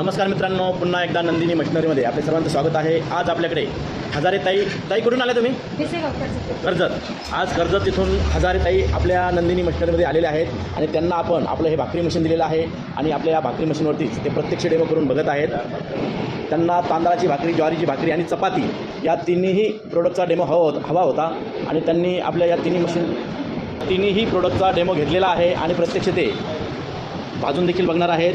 नमस्कार मित्रांनो पुन्हा एकदा नंदिनी मशिनरीमध्ये आपले सर्वांचं स्वागत आहे. आज आपल्याकडे हजारे ताई. ताई कुठून आल्या तुम्ही? कर्जत. आज कर्जत इथून हजारे ताई आपल्या नंदिनी मशिनरीमध्ये आलेले आहेत आणि त्यांना आपण आपलं हे भाकरी मशीन दिलेलं आहे आणि आपल्या या भाकरी मशीनवरतीच ते प्रत्यक्ष डेमो करून बघत आहेत. त्यांना तांदळाची भाकरी ज्वारीची भाकरी आणि चपाती या तिन्ही प्रोडक्टचा डेमो हवा होता हवा होता आणि त्यांनी आपल्या या तिन्ही मशीन तिन्ही प्रोडक्टचा डेमो घेतलेला आहे आणि प्रत्यक्ष ते भाजून देखील बघणार आहेत.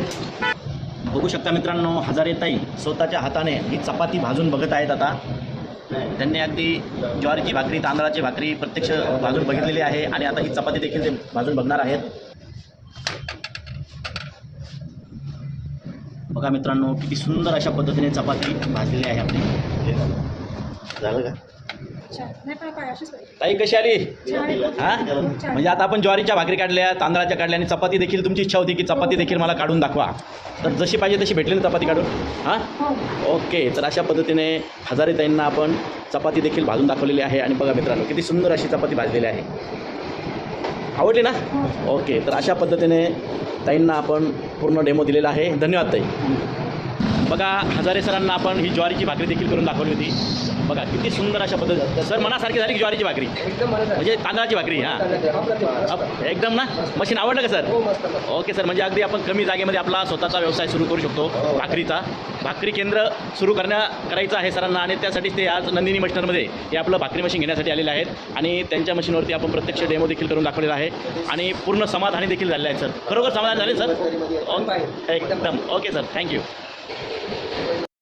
बघू शकता मित्रांनो हजारे ताई स्वतःच्या हाताने ही चपाती भाजून बघत आहेत आता. त्यांनी अगदी ज्वारीची भाकरी तांदळाची भाकरी प्रत्यक्ष भाजून बघितलेली आहे आणि आता ही चपाती देखील ते भाजून बघणार आहेत. बघा मित्रांनो किती सुंदर अशा पद्धतीने चपाती भाजलेली आहे आपली. झालं का? ताई कशी आली? हा? म्हणजे आता आपण ज्वारीच्या भाकरी काढल्या तांदळाच्या काढल्या आणि चपाती देखील तुमची इच्छा होती की चपाती देखील मला काढून दाखवा. तर जशी पाहिजे तशी भेटली ना चपाती काढून? हां? ओके तर अशा पद्धतीने हजारे ताईंना आपण चपाती देखील भाजून दाखवलेली आहे. आणि बघा मित्रांनो किती सुंदर अशी चपाती भाजलेली आहे. आवडली ना? ओके तर अशा पद्धतीने ताईंना आपण पूर्ण डेमो दिलेला आहे. धन्यवाद ताई. बघा हजारे सरांना आपण ही ज्वारीची भाकरी देखील करून दाखवली होती. बघा किती सुंदर अशा पद्धत सर मनासारखी झाली की ज्वारीची भाकरी? म्हणजे तांदळाची भाकरी हां. एकदम ना? मशीन आवडलं का सर? Okay sir. म्हणजे अगदी आपण कमी जागेमध्ये आपला स्वतःचा व्यवसाय सुरू करू शकतो भाकरीचा. भाकरी केंद्र सुरू करण्या करायचं आहे सरांना आणि त्यासाठीच ते आज नंदिनी मशिनरमध्ये हे आपलं भाकरी मशीन घेण्यासाठी आलेले आहेत. आणि त्यांच्या मशीनवरती आपण प्रत्यक्ष डेमो देखील करून दाखवलेला आहे. आणि पूर्ण समाधानी देखील झालेलं आहे सर. खरोखर समाधान झाले सर? एकदम. Okay sir. Thank you Thank you.